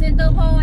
先登坡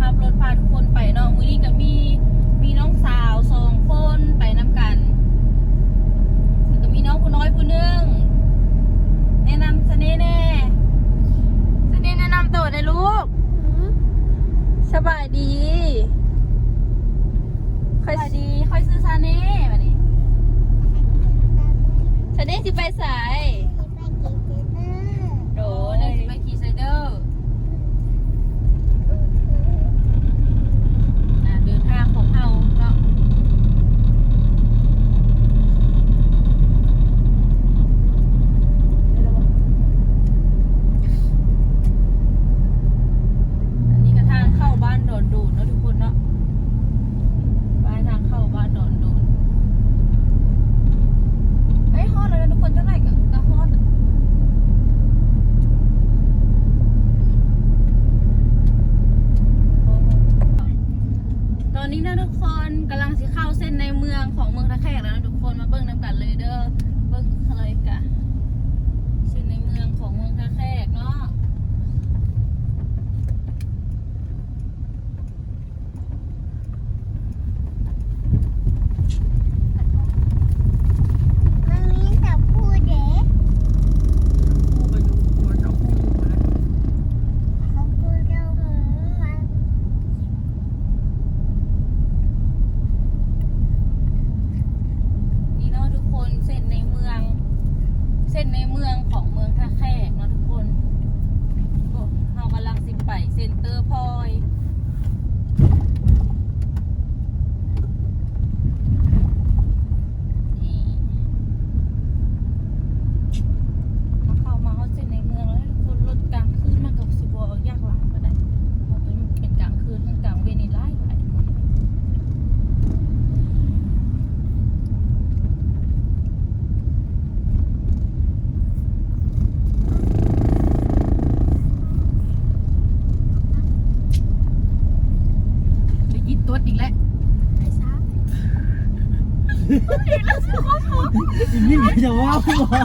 ขับรถพาทุกคนไปเนาะมือนี้ก็มีมีน้องสาวสองคนไปนำกันแล้วก็มีน้องคนน้อยคนนึงแนะนำสเน่แน่สเน่แนะนำตัวได้ลูกสบายดีค่อยดีค่อยซื้อซาเน่มาดิซาเน่สิไปสาย นี่หนูจะว่าผเหรอ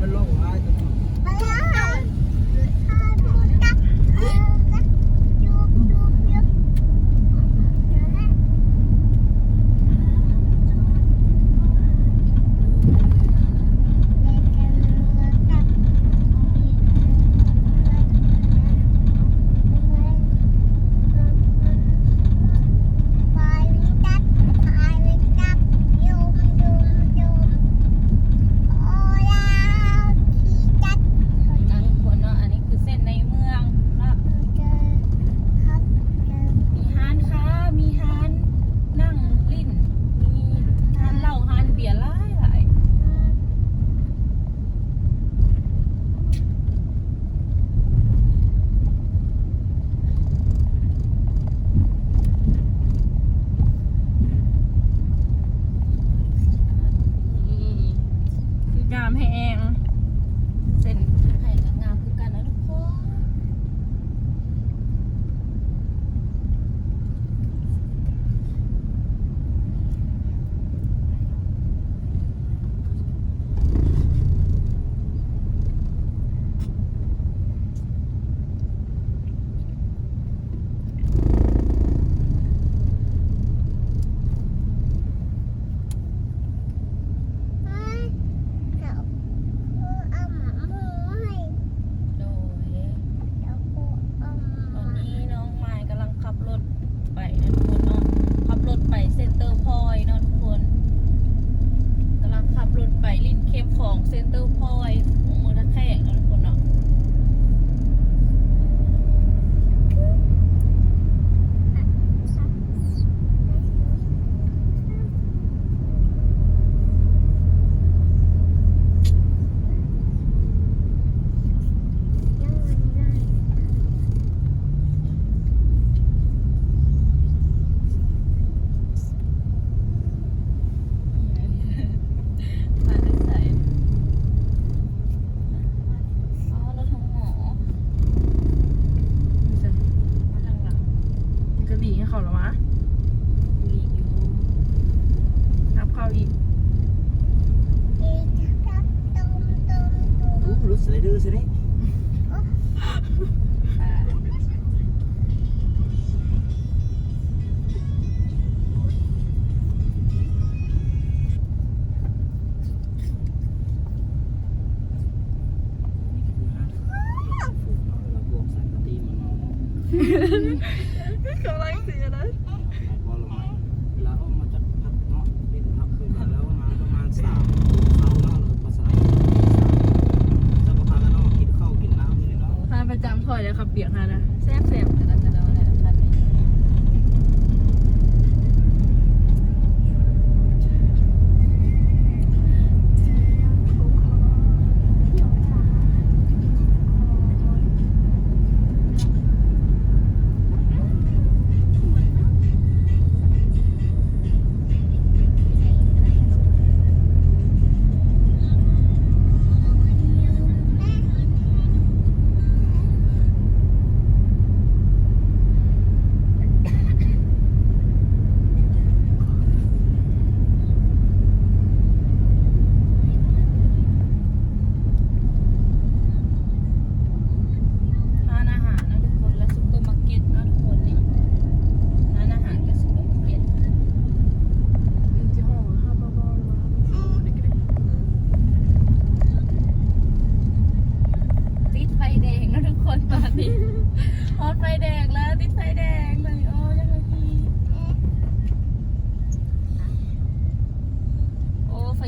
มันลงมาจะ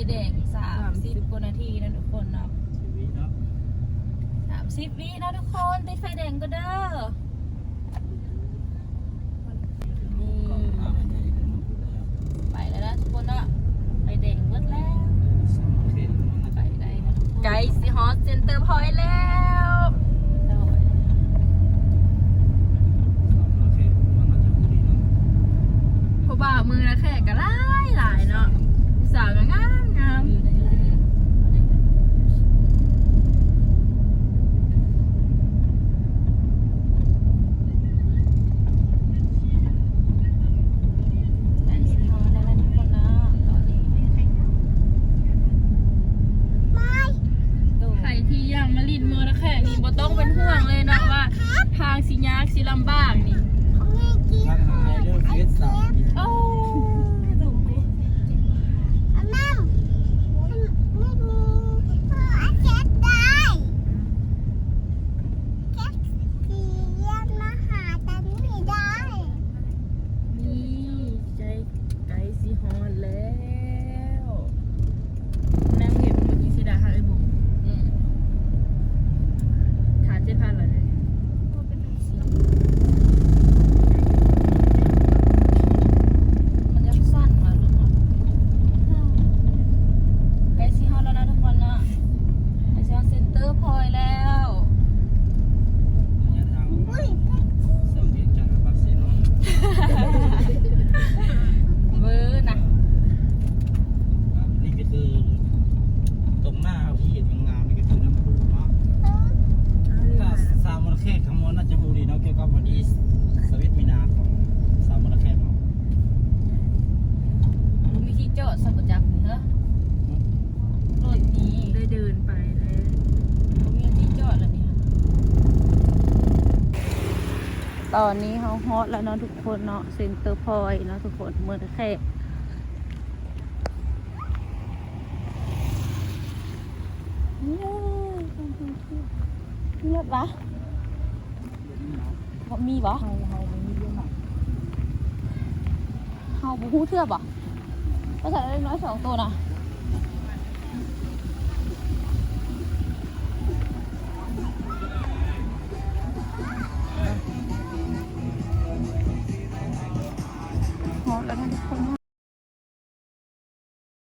ไฟแดงสามสิบกว่านาทีนะทุกคนเนาะสามสิบวินะทุกคนติดไฟแดงก็เด้อนี่ไปแล้วนะทุกคนเนะไฟแดงเบิดแล้วไกคสีฮอสเซ็นเตอร์พอยแล้วผู้บ่ามือนะแค่กันละ มาลินมือตะแค่นี่บ่ต้องเป็นห่วงเลยนะว่า ทางสิยากสิลำบากนี่โอ้ ตอนนี้เขาฮอตแล้วเนาะทุกคนเนาะเซ็นเตอร์พอยเนาะทุกคนเมืองแค่เงียบวะมีบ่เฮาเฮาบ่มีเยอะเฮาบ่ฮู้เทือบ่ภาษาเล็กน้อยสองตัวนะ